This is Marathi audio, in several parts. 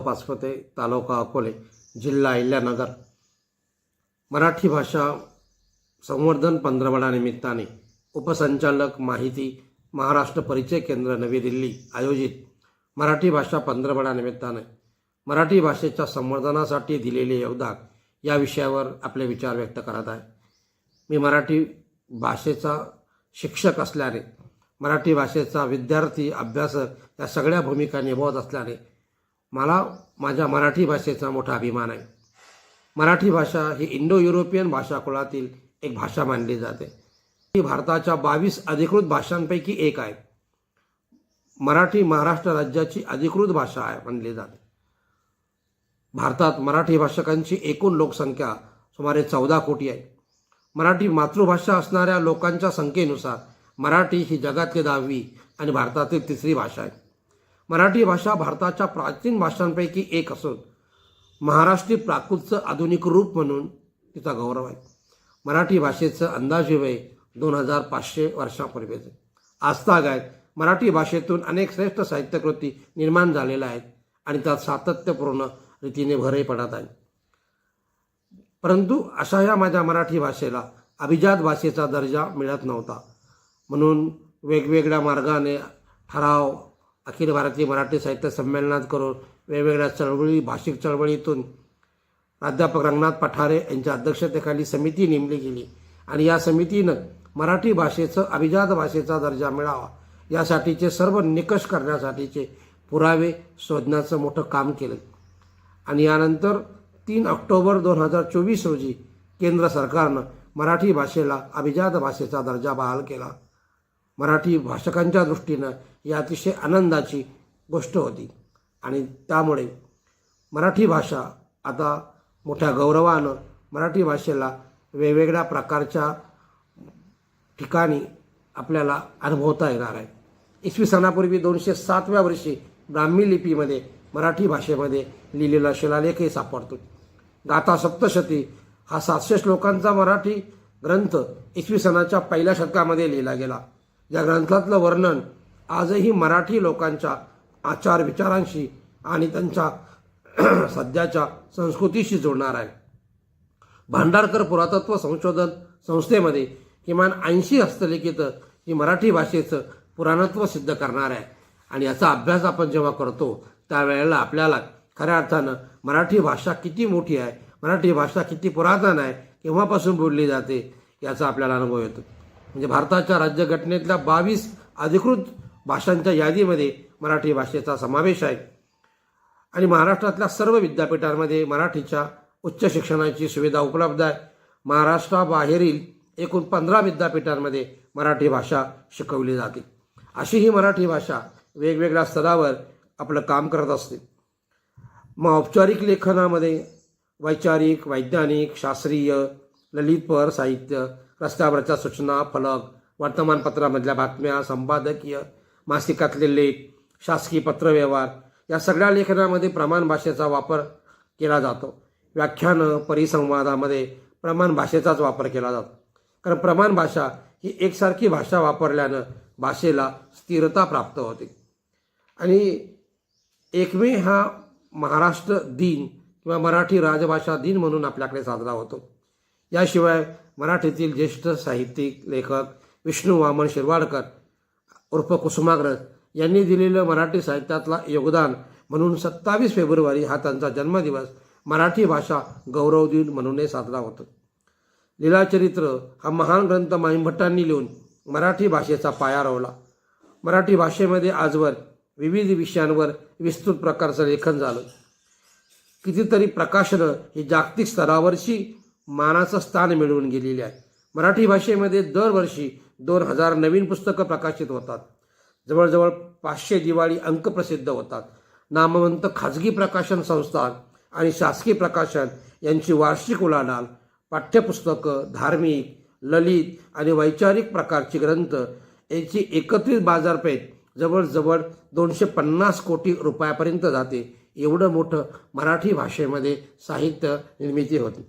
पाचपते तालुका अकोले जिल्हा अहिल्यानगर. मराठी भाषा संवर्धन पंधरवडानिमित्ताने उपसंचालक माहिती महाराष्ट्र परिचय केंद्र नवी दिल्ली आयोजित मराठी भाषा पंधरवडानिमित्ताने मराठी भाषेच्या संवर्धनासाठी दिलेले योगदान या विषयावर आपले विचार व्यक्त करत आहे. मी मराठी भाषेचा शिक्षक असल्याने मराठी भाषेचा विद्यार्थी अभ्यासक या सगळ्या भूमिका निभावत असल्याने मला माझ्या मराठी भाषेचा मोठा अभिमान आहे. मराठी भाषा ही इंडो युरोपियन भाषा कुळातील एक भाषा मानली जाते. ही भारताच्या बावीस अधिकृत भाषांपैकी एक आहे. मराठी महाराष्ट्र राज्याची अधिकृत भाषा आहे मानली जाते. भारतात मराठी भाषकांची एकूण लोकसंख्या सुमारे चौदा कोटी आहे. मराठी मातृभाषा असणाऱ्या लोकांच्या संख्येनुसार मराठी ही जगातली दहावी आणि भारतातील तिसरी भाषा आहे. मराठी भाषा भारताच्या प्राचीन भाषांपैकी एक असून महाराष्ट्री प्राकृतचं आधुनिक रूप म्हणून तिचा गौरव आहे. मराठी भाषेचं अंदाजे वय दोन हजार पाचशे वर्षापूर्वीचं. आजताग आहेत मराठी भाषेतून अनेक श्रेष्ठ साहित्यकृती निर्माण झालेल्या आहेत आणि त्यात सातत्यपूर्ण रीतीने भरही पडत आहे परंतु अशा या माझ्या मराठी भाषेला अभिजात भाषेचा दर्जा मिळत नव्हता. म्हणून वेगवेगळ्या मार्गाने ठराव अखिल भारतीय मराठी साहित्य संमेलनात करून वेगवेगळ्या चळवळी भाषिक चळवळीतून प्राध्यापक रंगनाथ पठारे यांच्या अध्यक्षतेखाली समिती नेमली गेली आणि या समितीनं मराठी भाषेचं अभिजात भाषेचा दर्जा मिळावा यासाठीचे सर्व निकष करण्यासाठीचे पुरावे शोधण्याचं मोठं काम केलं. आणि यानंतर तीन ऑक्टोबर दोन हजार चोवीस रोजी केंद्र सरकारनं मराठी भाषेला अभिजात भाषेचा दर्जा बहाल केला. मराठी भाषकांच्या दृष्टीनं ही अतिशय आनंदाची गोष्ट होती. आणि त्यामुळे मराठी भाषा आता मोठ्या गौरवानं मराठी भाषेला वेगवेगळ्या प्रकारच्या ठिकाणी आपल्याला अनुभवता येणार आहे. इसवी सणापूर्वी दोनशे सातव्या वर्षी ब्राह्मी लिपीमध्ये मराठी भाषेमध्ये लिहिलेला शिलालेखही सापडतो. गाथा सप्तशती हा सातशे श्लोकांचा मराठी ग्रंथ इसवी सणाच्या पहिल्या शतकामध्ये लिहिला गेला. या ग्रंथातलं वर्णन आजही मराठी लोकांच्या आचार विचारांशी आणि त्यांच्या सध्याच्या संस्कृतीशी जोडणार आहे. भांडारकर पुरातत्व संशोधन संस्थेमध्ये किमान ऐंशी हस्तलिखितं ही मराठी भाषेचं पुराणत्व सिद्ध करणार आहे. आणि याचा अभ्यास आपण जेव्हा करतो त्यावेळेला आपल्याला खऱ्या अर्थानं मराठी भाषा किती मोठी आहे मराठी भाषा किती पुरातन आहे केव्हापासून बोलली जाते याचा आपल्याला अनुभव येतो. म्हणजे भारताच्या राज्यघटनेतल्या बावीस अधिकृत भाषांच्या यादीमध्ये मराठी भाषेचा समावेश आहे. आणि महाराष्ट्रातल्या सर्व विद्यापीठांमध्ये मराठीच्या उच्च शिक्षणाची सुविधा उपलब्ध आहे. महाराष्ट्राबाहेरील एकूण पंधरा विद्यापीठांमध्ये मराठी भाषा शिकवली जाते. अशी ही मराठी भाषा वेगवेगळ्या स्तरावर आपलं काम करत असते. मग औपचारिक लेखनामध्ये वैचारिक वैज्ञानिक शास्त्रीय ललितपर साहित्य रस्त्यावरच्या सूचना फलक वर्तमानपत्रामधल्या बातम्या संपादकीय मासिकातले लेख शासकीय पत्रव्यवहार या सगळ्या लेखनामध्ये प्रमाण भाषेचा वापर केला जातो. व्याख्यानं परिसंवादामध्ये प्रमाण भाषेचाच वापर केला जातो. कारण प्रमाण भाषा ही एकसारखी भाषा वापरल्यानं भाषेला स्थिरता प्राप्त होते. आणि एक मे हा महाराष्ट्र दिन किंवा मराठी राजभाषा दिन म्हणून आपल्याकडे साजरा होतो. याशिवाय मराठीतील ज्येष्ठ साहित्यिक लेखक विष्णू वामन शिरवाडकर उर्फ कुसुमाग्रज यांनी दिलेलं मराठी साहित्यातला योगदान म्हणून सत्तावीस फेब्रुवारी हा त्यांचा जन्मदिवस मराठी भाषा गौरव दिन म्हणूनही साजरा होतो. लीलाचरित्र हा महान ग्रंथ माईंभट्टांनी लिहून मराठी भाषेचा पाया रोवला. मराठी भाषेमध्ये आजवर विविध विषयांवर विस्तृत प्रकारचं लेखन झालं. कितीतरी प्रकाशनं ही जागतिक स्तरावरची मानाचं स्थान मिळवून गेलेली आहे. मराठी भाषेमध्ये दरवर्षी दोन हजार नवीन पुस्तकं प्रकाशित होतात. जवळजवळ पाचशे दिवाळी अंक प्रसिद्ध होतात. नामवंत खाजगी प्रकाशन संस्था आणि शासकीय प्रकाशन यांची वार्षिक उलाढाल पाठ्यपुस्तकं धार्मिक ललित आणि वैचारिक प्रकारची ग्रंथ यांची एकत्रित बाजारपेठ जवळजवळ दोनशे पन्नास कोटी रुपयापर्यंत जाते. एवढं मोठं मराठी भाषेमध्ये साहित्य निर्मिती होते.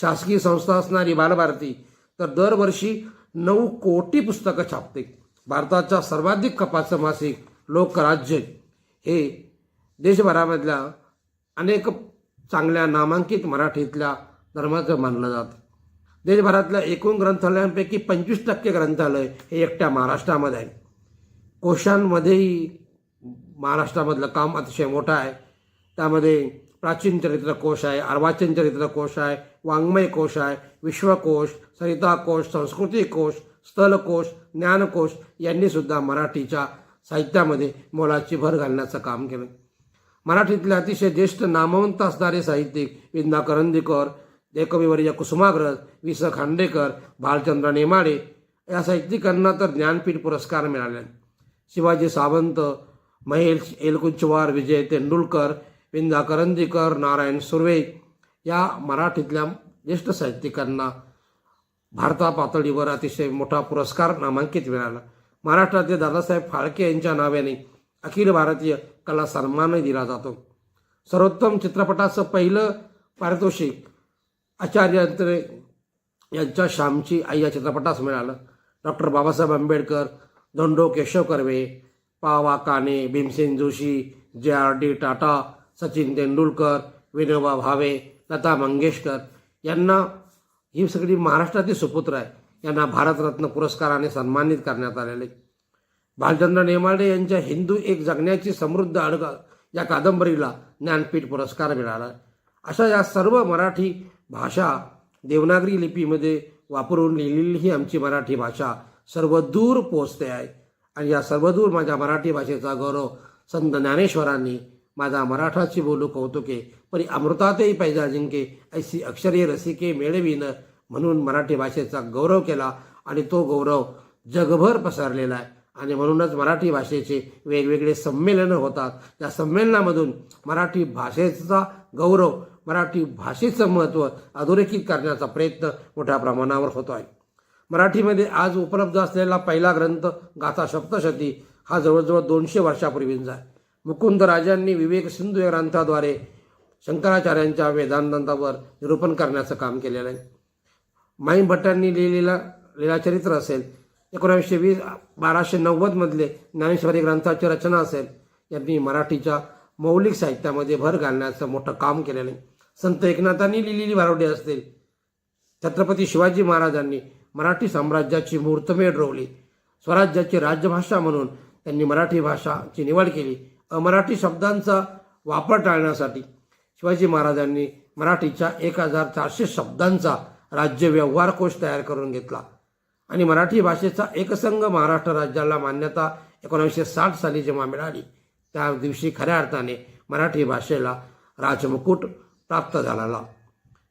शासकीय संस्था असणारी बालभारती तर दरवर्षी नऊ कोटी पुस्तकं छापते. भारताच्या सर्वाधिक खपाचं मासिक लोकराज्य हे देशभरामधल्या अनेक चांगल्या नामांकित मराठीतल्या धर्माचं मानलं जातं. देशभरातल्या एकूण ग्रंथालयांपैकी पंचवीस टक्के ग्रंथालय हे एकट्या महाराष्ट्रामध्ये आहे कोशांमध्येही महाराष्ट्रामधलं काम अतिशय मोठं आहे. त्यामध्ये प्राचीन चरित्र कोश आहे अर्वाचीन चरित्र कोश आहे वाङ्मय कोश आहे विश्वकोश सरिताकोश संस्कृती कोश स्थलकोश ज्ञानकोश यांनीसुद्धा मराठीच्या साहित्यामध्ये मोलाची भर घालण्याचं काम केलं. मराठीतले अतिशय ज्येष्ठ नामवंत असणारे साहित्यिक विंदा करंदीकर एकविवर्य कुसुमाग्रज वि स खांडेकर भालचंद्र नेमाडे या साहित्यिकांना तर ज्ञानपीठ पुरस्कार मिळाले. शिवाजी सावंत महेश एलकुंचवार विजय तेंडुलकर विंदा करंदीकर नारायण सुर्वे या मराठीतल्या ज्येष्ठ साहित्यिकांना भारता पातळीवर अतिशय मोठा पुरस्कार नामांकित मिळाला. महाराष्ट्रातले दादासाहेब फाळके यांच्या नावाने अखिल भारतीय कला सन्मानही दिला जातो. सर्वोत्तम चित्रपटाचं पहिलं पारितोषिक आचार्य अंतरे यांच्या श्यामची आई या चित्रपटास मिळालं. डॉक्टर बाबासाहेब आंबेडकर धोंडो केशव कर्वे पावा Kane Bhimsen Joshi J R D Tata Sachin Tendulkar Vinoba Bhave Lata Mangeshkar यांना ही सगळी महाराष्ट्रातील सुपुत्र आहे. यांना भारतरत्न पुरस्काराने सन्मानित करण्यात आलेले. भालचंद्र नेमाडे यांच्या हिंदू एक जगण्याची समृद्ध अडग या कादंबरीला ज्ञानपीठ पुरस्कार मिळाला. अशा या सर्व मराठी भाषा देवनागरी लिपीमध्ये वापरून लिहिलेली ही आमची मराठी भाषा सर्वदूर पोचते आहे. आणि या सर्वदूर माझ्या मराठी भाषेचा गौरव संत ज्ञानेश्वरांनी माझा मराठाची बोलू कौतुके परी अमृतातही पैजा जिंके ऐसी अक्षरे रसिके मेळवीन म्हणून मराठी भाषेचा गौरव केला आणि तो गौरव जगभर पसरलेला आहे. आणि म्हणूनच मराठी भाषेचे वेगवेगळे संमेलनं होतात. त्या संमेलनामधून मराठी भाषेचा गौरव मराठी भाषेचं महत्त्व अधोरेखित करण्याचा प्रयत्न मोठ्या प्रमाणावर होतो आहे मराठीमध्ये आज उपलब्ध असलेला पहिला ग्रंथ गाथा सप्तशती हा जवळजवळ दोनशे वर्षापूर्वींचा आहे. मुकुंद राजांनी विवेक सिंधू या ग्रंथाद्वारे शंकराचार्यांच्या वेदांतावर निरूपण करण्याचं काम केलेलं आहे. माई भट्टांनी लिहिलेला लीलाचरित्र असेल एकोणावीसशे वीस बाराशे नव्वदमधले ज्ञानेश्वरी ग्रंथाची रचना असेल यांनी मराठीच्या मौलिक साहित्यामध्ये भर घालण्याचं मोठं काम केलेलं आहे. संत एकनाथांनी लिहिलेली बारोडी असतील. छत्रपती शिवाजी महाराजांनी मराठी साम्राज्याची मूर्तमेढ रोवली. स्वराज्याची राजभाषा म्हणून त्यांनी मराठी भाषाची निवड केली. मराठी शब्दांचा वापर टाळण्यासाठी शिवाजी महाराजांनी मराठीच्या एक हजार चारशे शब्दांचा राज्य व्यवहार कोश तयार करून घेतला. आणि मराठी भाषेचा एकसंघ महाराष्ट्र राज्याला मान्यता एकोणीसशे साठ साली जेव्हा मिळाली त्या दिवशी खऱ्या अर्थाने मराठी भाषेला राजमुकुट प्राप्त झालेला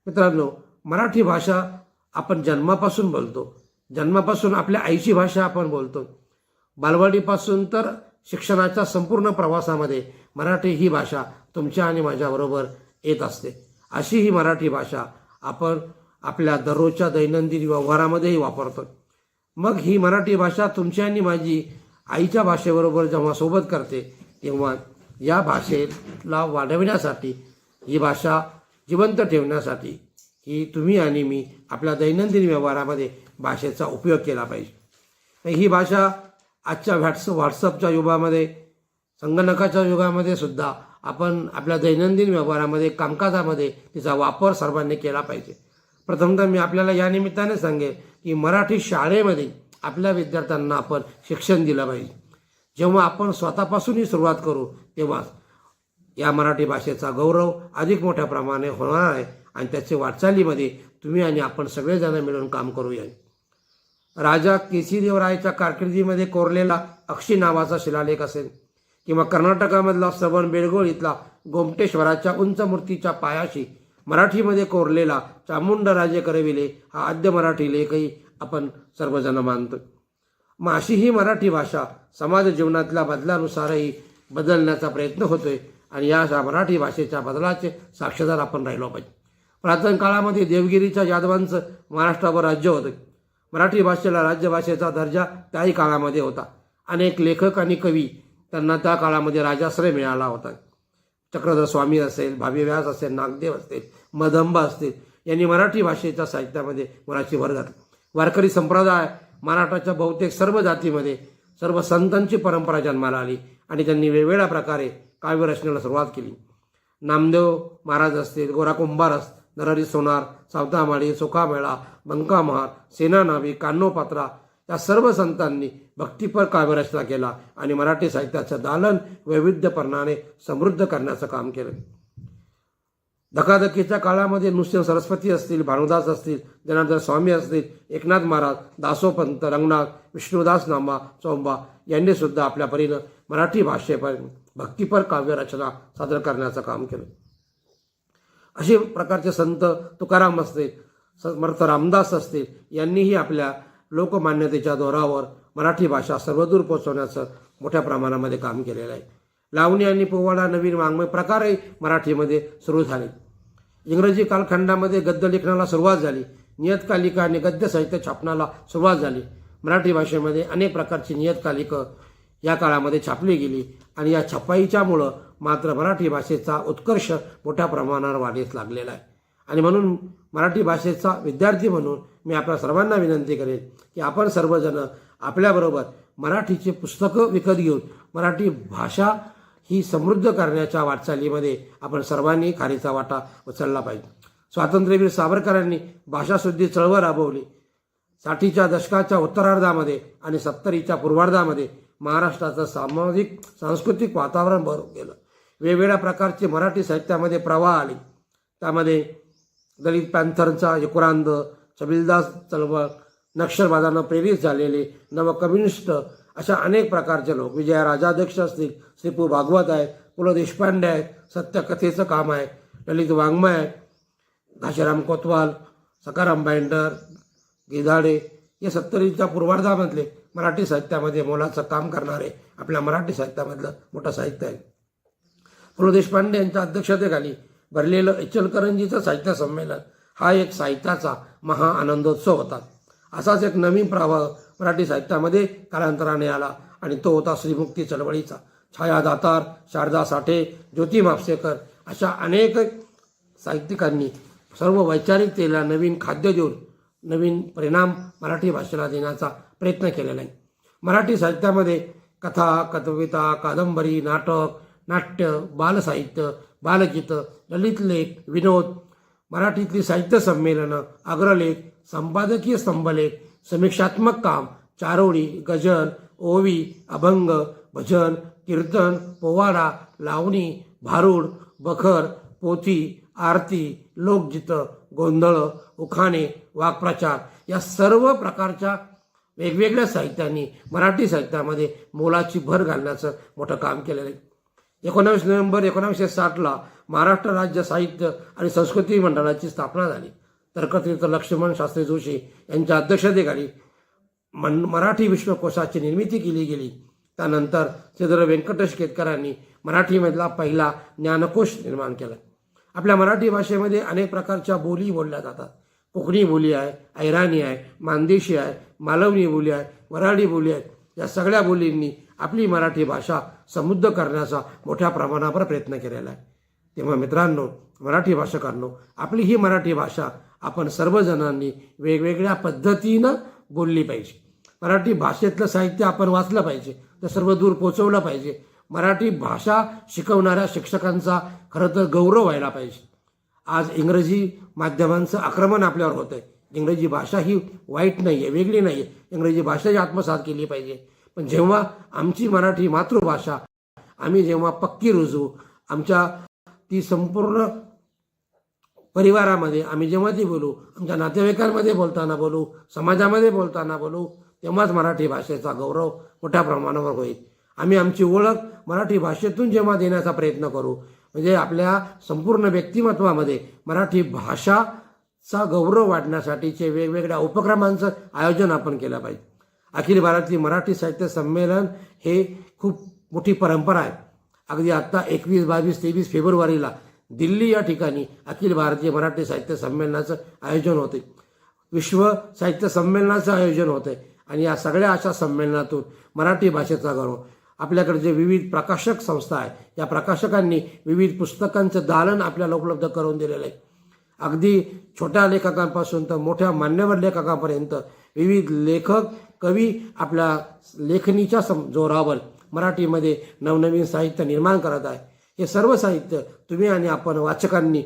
मित्रांनो मराठी भाषा आपण जन्मापासून बोलतो. जन्मापासून आपल्या आईची भाषा आपण बोलतो. बालवाडीपासून तर शिक्षणाच्या संपूर्ण प्रवासामध्ये मराठी ही भाषा तुमच्या आणि माझ्याबरोबर येत असते. अशी ही मराठी भाषा आपण आपल्या दररोजच्या दैनंदिन व्यवहारामध्येही वापरतो. मग ही मराठी भाषा तुमची आणि माझी आईच्या भाषेबरोबर जेव्हा सोबत करते तेव्हा या भाषेला वाढविण्यासाठी ही भाषा जिवंत ठेवण्यासाठी की तुम्ही आणि मी आपल्या दैनंदिन व्यवहारामध्ये भाषेचा उपयोग केला पाहिजे. ही भाषा आजच्या व्हॅट्स व्हॉट्सअपच्या युगामध्ये संगणकाच्या युगामध्ये सुद्धा आपण आपल्या दैनंदिन व्यवहारामध्ये कामकाजामध्ये तिचा वापर सर्वांनी केला पाहिजे. प्रथमतः मी आपल्याला या निमित्ताने सांगेन की मराठी शाळेमध्ये आपल्या विद्यार्थ्यांना आपण शिक्षण दिलं पाहिजे. जेव्हा आपण स्वतःपासूनही सुरुवात करू तेव्हा या मराठी भाषेचा गौरव अधिक मोठ्या प्रमाणे होणार आहे आणि त्याचे वाटचालीमध्ये तुम्ही आणि आपण सगळेजण मिळून काम करूया. राजा केसीदेवरायच्या कारकिर्दीमध्ये कोरलेला अक्षी नावाचा शिलालेख असेल. किंवा कर्नाटकामधला श्रवण बेळगोळ इथला गोमटेश्वराच्या उंच मूर्तीच्या पायाशी मराठीमध्ये कोरलेला चामुंडराजे करविले हा आद्य मराठी लेखही आपण सर्वजण मानतो. मग अशी ही मराठी भाषा समाज जीवनातल्या बदलानुसारही बदलण्याचा प्रयत्न होतोय आणि या मराठी भाषेच्या बदलाचे साक्षीदार आपण राहिलो पाहिजे. प्राचीन काळामध्ये देवगिरीच्या यादवांचं महाराष्ट्रावर राज्य होतं. मराठी भाषेला राज्यभाषेचा दर्जा त्याही काळामध्ये होता. अनेक लेखक आणि कवी त्यांना त्या काळामध्ये राजाश्रय मिळाला होता. चक्रधर स्वामी असेल भावी व्यास असेल नागदेव असतील मदंब असतील यांनी मराठी भाषेच्या साहित्यामध्ये मुलाची भर घातली. वारकरी संप्रदाय महाराष्ट्राच्या बहुतेक सर्व जातीमध्ये सर्व संतांची परंपरा जन्माला आली आणि त्यांनी वेगवेगळ्या प्रकारे काव्यरचनेला सुरुवात केली. नामदेव महाराज असतील गोरा कुंभार असतील नरहरी सोनार सावतामाळी सुखामेळा बंकामहार सेनानावी कान्होपात्रा या सर्व संतांनी भक्तीपर काव्यरचना केला आणि मराठी साहित्याचं दालन वैविध्यपर्णाने समृद्ध करण्याचं काम केलं. धकाधकीच्या काळामध्ये नुसते सरस्वती असतील भानुदास असतील जनार्दन स्वामी असतील एकनाथ महाराज दासोपंत रंगनाथ विष्णुदास नामा चौंबा यांनी सुद्धा आपल्या परीनं मराठी भाषेपर भक्तिपर काव्यरचना सादर करण्याचं काम केलं. असे प्रकारचे संत तुकाराम असतील समर्थ रामदास असतील यांनीही आपल्या लोकमान्यतेच्या जोरावर मराठी भाषा सर्वदूर पोहोचवण्याचं मोठ्या प्रमाणामध्ये काम केलेलं आहे. लावणी आणि पोवाडा नवीन वाङ्मय प्रकारही मराठीमध्ये सुरू झाले. इंग्रजी कालखंडामध्ये गद्य लेखनाला सुरुवात झाली. नियतकालिका आणि गद्य साहित्य छापण्याला सुरुवात झाली. मराठी भाषेमध्ये अनेक प्रकारची नियतकालिकं या काळामध्ये छापली गेली आणि या छपाईच्यामुळं मात्र मराठी भाषेचा उत्कर्ष मोठ्या प्रमाणावर वाढीस लागलेला आहे. आणि म्हणून मराठी भाषेचा विद्यार्थी म्हणून मी आपल्या सर्वांना विनंती करेन की आपण सर्वजण आपल्याबरोबर मराठीची पुस्तकं विकत घेऊन मराठी भाषा ही समृद्ध करण्याच्या वाटचालीमध्ये आपण सर्वांनी खारीचा वाटा उचलला पाहिजे. स्वातंत्र्यवीर सावरकरांनी भाषाशुद्धी चळवळ राबवली. साठीच्या दशकाच्या उत्तरार्धामध्ये आणि सत्तरीच्या पूर्वार्धामध्ये महाराष्ट्राचं सामाजिक सांस्कृतिक वातावरण भरून गेलं. वेगवेगळ्या प्रकारचे मराठी साहित्यामध्ये प्रवाह आले. त्यामध्ये दलित पॅन्थरचा युक्रांद छबिलदास चळवळ नक्षलवादानं प्रेरित झालेले नवकम्युनिस्ट अशा अनेक प्रकारचे लोक. विजया राजाध्यक्ष असतील श्रीपू भागवत आहेत पु ल देशपांडे आहेत सत्यकथेचं काम आहे ललित वाङ्मय आहे घाशीराम कोतवाल सकाराम बाइंडर गिधाडे हे सत्तरीच्या पूर्वार्धामधले मराठी साहित्यामध्ये मोलाचं काम करणारे आपल्या मराठी साहित्यामधलं मोठं साहित्य आहे. पु ल देशपांडे यांच्या अध्यक्षतेखाली भरलेलं इचलकरंजीचं साहित्य संमेलन हा एक साहित्याचा महा आनंदोत्सव होता. असाच एक नवीन प्रवाह मराठी साहित्यामध्ये कालांतराने आला आणि तो होता श्रीमुक्ती चळवळीचा. छाया दातार शारदा साठे ज्योती म्हापसेकर अशा अनेक साहित्यिकांनी सर्व वैचारिकतेला नवीन खाद्य देऊन नवीन परिणाम मराठी भाषेला देण्याचा प्रयत्न केलेला आहे. मराठी साहित्यामध्ये कथा कविता कादंबरी नाटक नाट्य बालसाहित्य बालगीतं ललित लेख विनोद मराठीतली साहित्य संमेलनं अग्रलेख संपादकीय स्तंभलेख समीक्षात्मक काम चारोळी गजल ओवी अभंग भजन कीर्तन पोवाडा लावणी भारूड बखर पोथी आरती लोकगीतं गोंधळ उखाणे वाक्प्रचार या सर्व प्रकारच्या वेगवेगळ्या साहित्यांनी मराठी साहित्यामध्ये मोलाची भर घालण्याचं मोठं काम केलेलं आहे. एकोणावीस नोव्हेंबर एकोणावीसशे साठला महाराष्ट्र राज्य साहित्य आणि संस्कृती मंडळाची स्थापना झाली. तर्कतीर्थ लक्ष्मण शास्त्री जोशी यांच्या अध्यक्षतेखाली मन मराठी विश्वकोशाची निर्मिती केली गेली. त्यानंतर श्रीधर व्यंकटेश केतकरांनी मराठीमधला पहिला ज्ञानकोश निर्माण केला. आपल्या मराठी भाषेमध्ये अनेक प्रकारच्या बोली बोलल्या जातात. कोकणी बोली आहे ऐराणी आहे मानदेशी आहे मालवणी बोली आहे वराडी बोली आहे. या सगळ्या बोलींनी आपली मराठी भाषा समृद्ध करण्याचा मोठ्या प्रमाणावर प्रयत्न केलेला आहे. तेव्हा मित्रांनो मराठी भाषकांनो आपली ही मराठी भाषा आपण सर्वजणांनी वेगवेगळ्या पद्धतीनं बोलली पाहिजे. मराठी भाषेतलं साहित्य आपण वाचलं पाहिजे तर सर्व दूर पोचवलं पाहिजे. मराठी भाषा शिकवणाऱ्या शिक्षकांचा खरं तर गौरव व्हायला पाहिजे. आज इंग्रजी माध्यमांचं आक्रमण आपल्यावर होतं आहे इंग्रजी भाषा ही वाईट नाही आहे वेगळी नाही आहे इंग्रजी भाषा ही आत्मसात केली पाहिजे. पण जेव्हा आमची मराठी मातृभाषा आम्ही जेव्हा पक्की रुजू आमच्या ती संपूर्ण परिवारामध्ये आम्ही जेव्हा ती बोलू आमच्या नातेवाईकांमध्ये बोलताना बोलू समाजामध्ये बोलताना बोलू तेव्हाच मराठी भाषेचा गौरव मोठ्या प्रमाणावर होईल. आम्ही आमची ओळख मराठी भाषेतून जेव्हा देण्याचा प्रयत्न करू म्हणजे आपल्या संपूर्ण व्यक्तिमत्वामध्ये मराठी भाषाचा गौरव वाढण्यासाठीचे वेगवेगळ्या उपक्रमांचं आयोजन आपण केलं पाहिजे. अखिल भारतीय मराठी साहित्य संमेलन हे खूप मोठी परंपरा आहे. अगदी आत्ता एकवीस बावीस तेवीस फेब्रुवारीला दिल्ली या ठिकाणी अखिल भारतीय मराठी साहित्य संमेलनाचं आयोजन होते. विश्व साहित्य संमेलनाचं आयोजन होते आणि या सगळ्या अशा संमेलनातून मराठी भाषेचा गौरव. आपल्याकडे जे विविध प्रकाशक संस्था आहे या प्रकाशकांनी विविध पुस्तकांचं दालन आपल्याला उपलब्ध करून दिलेलं आहे. अगदी छोट्या लेखकांपासून तर मोठ्या मान्यवर लेखकांपर्यंत विविध लेखक कवी आपल्या लेखणीच्या सम जोरावर मराठीमध्ये नवनवीन साहित्य निर्माण करत आहे. हे सर्व साहित्य तुम्ही आणि आपण वाचकांनी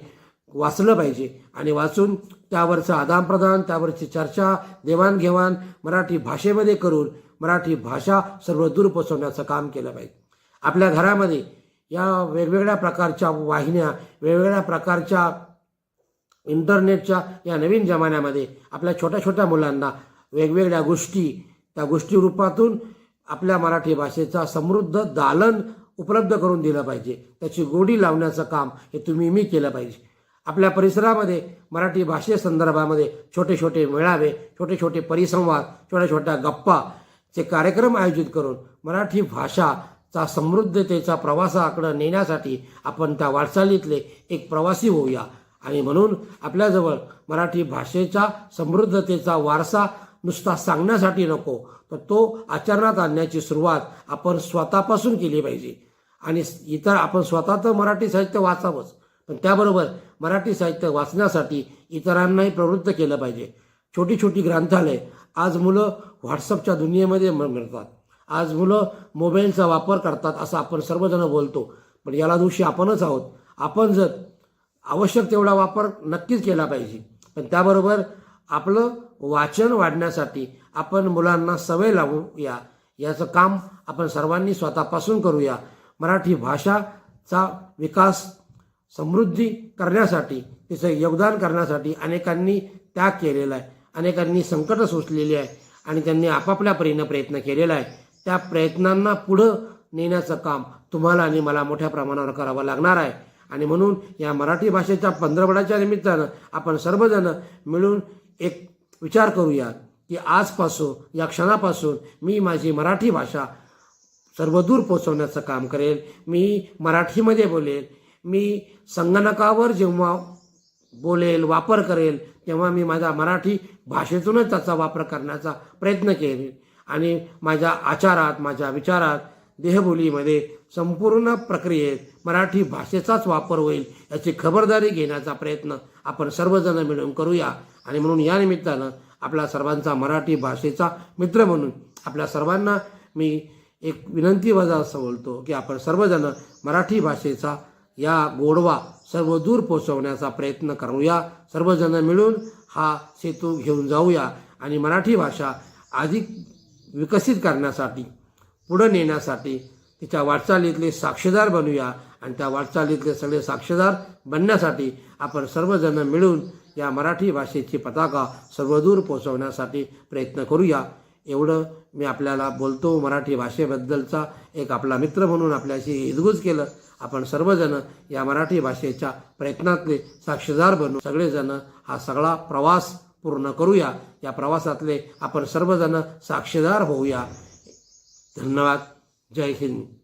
वाचलं पाहिजे आणि वाचून त्यावरचं आदानप्रदान त्यावरची चर्चा देवाणघेवाण मराठी भाषेमध्ये करून मराठी भाषा सर्व दूर पोचवण्याचं काम केलं पाहिजे. आपल्या घरामध्ये या वेगवेगळ्या प्रकारच्या वाहिन्या वेगवेगळ्या प्रकारच्या इंटरनेटच्या या नवीन जमान्यामध्ये आपल्या छोट्या छोट्या मुलांना वेगवेगळ्या गोष्टी त्या गोष्टी रूपातून आपल्या मराठी भाषेचा समृद्ध दालन उपलब्ध करून दिलं पाहिजे. त्याची गोडी लावण्याचं काम हे तुम्ही मी केलं पाहिजे. आपल्या परिसरामध्ये मराठी भाषेसंदर्भामध्ये छोटे छोटे मेळावे छोटे छोटे परिसंवाद छोट्या छोट्या गप्पा चे कार्यक्रम आयोजित करून मराठी भाषाचा समृद्धतेचा प्रवासाकडं नेण्यासाठी आपण त्या वाटचालीतले एक प्रवासी होऊया. आणि म्हणून आपल्याजवळ मराठी भाषेचा समृद्धतेचा वारसा नुसता सांगण्यासाठी नको. तर तो आचरणात आणण्याची सुरुवात आपण स्वतःपासून केली पाहिजे. आणि इतर आपण स्वतः तर मराठी साहित्य वाचावंच. पण त्याबरोबर मराठी साहित्य वाचण्यासाठी इतरांनाही प्रवृत्त केलं पाहिजे. छोटी छोटी ग्रंथालय आज मुलं व्हॉट्सअपच्या दुनियेमध्ये मिळतात. आज मुलं मोबाईलचा वापर करतात असं आपण सर्वजण बोलतो. पण याला दोषी आपणच आहोत. आपण जर आवश्यक तेवढा वापर नक्कीच केला पाहिजे. पण त्याबरोबर आपलं वाचन वाढण्यासाठी आपण मुलांना सवय लावूया याचं काम आपण सर्वांनी स्वतःपासून करूया. मराठी भाषाचा विकास समृद्धी करण्यासाठी तिचं योगदान करण्यासाठी अनेकांनी त्याग केलेला आहे. अनेकांनी संकट सोसलेली आहे आणि त्यांनी आपापल्या परीनं प्रयत्न केलेला आहे. त्या प्रयत्नांना पुढं नेण्याचं काम तुम्हाला आणि मला मोठ्या प्रमाणावर करावं लागणार आहे. आणि म्हणून या मराठी भाषेच्या पंधरवड्याच्या निमित्तानं आपण सर्वजण मिळून एक विचार करूया की आजपासून या क्षणापासून मी माझी मराठी भाषा सर्वदूर पोचवण्याचं काम करेल. मी मराठीमध्ये बोलेल. मी संगणकावर जेव्हा बोलेल वापर करेल तेव्हा मी माझ्या मराठी भाषेतूनच त्याचा वापर करण्याचा प्रयत्न केले. आणि माझ्या आचारात माझ्या विचारात देहबोलीमध्ये संपूर्ण प्रक्रियेत मराठी भाषेचाच वापर होईल याची खबरदारी घेण्याचा प्रयत्न आपण सर्वजण मिळून करूया. आणि म्हणून या निमित्तानं आपल्या सर्वांचा मराठी भाषेचा मित्र म्हणून आपल्या सर्वांना मी एक विनंती वजा असं बोलतो की आपण सर्वजण मराठी भाषेचा या गोडवा सर्व दूर पोचवण्याचा प्रयत्न करूया. सर्वजण मिळून हा सेतू घेऊन जाऊया. आणि मराठी भाषा अधिक विकसित करण्यासाठी पुढं नेण्यासाठी तिच्या वाटचालीतले साक्षीदार बनूया. आणि त्या वाटचालीतले सगळे साक्षीदार बनण्यासाठी आपण सर्वजण मिळून या मराठी भाषेची पताका सर्वदूर पोचवण्यासाठी प्रयत्न करूया. एवढं मी आपल्याला बोलतो मराठी भाषेबद्दलचा. एक आपला मित्र म्हणून आपल्याशी हिजगुज केलं. आपण सर्वजण या मराठी भाषेच्या प्रयत्नातले साक्षीदार बनू. सगळेजण हा सगळा प्रवास पूर्ण करूया. या प्रवासातले आपण सर्वजण साक्षीदार होऊया. धन्यवाद. जय हिंद.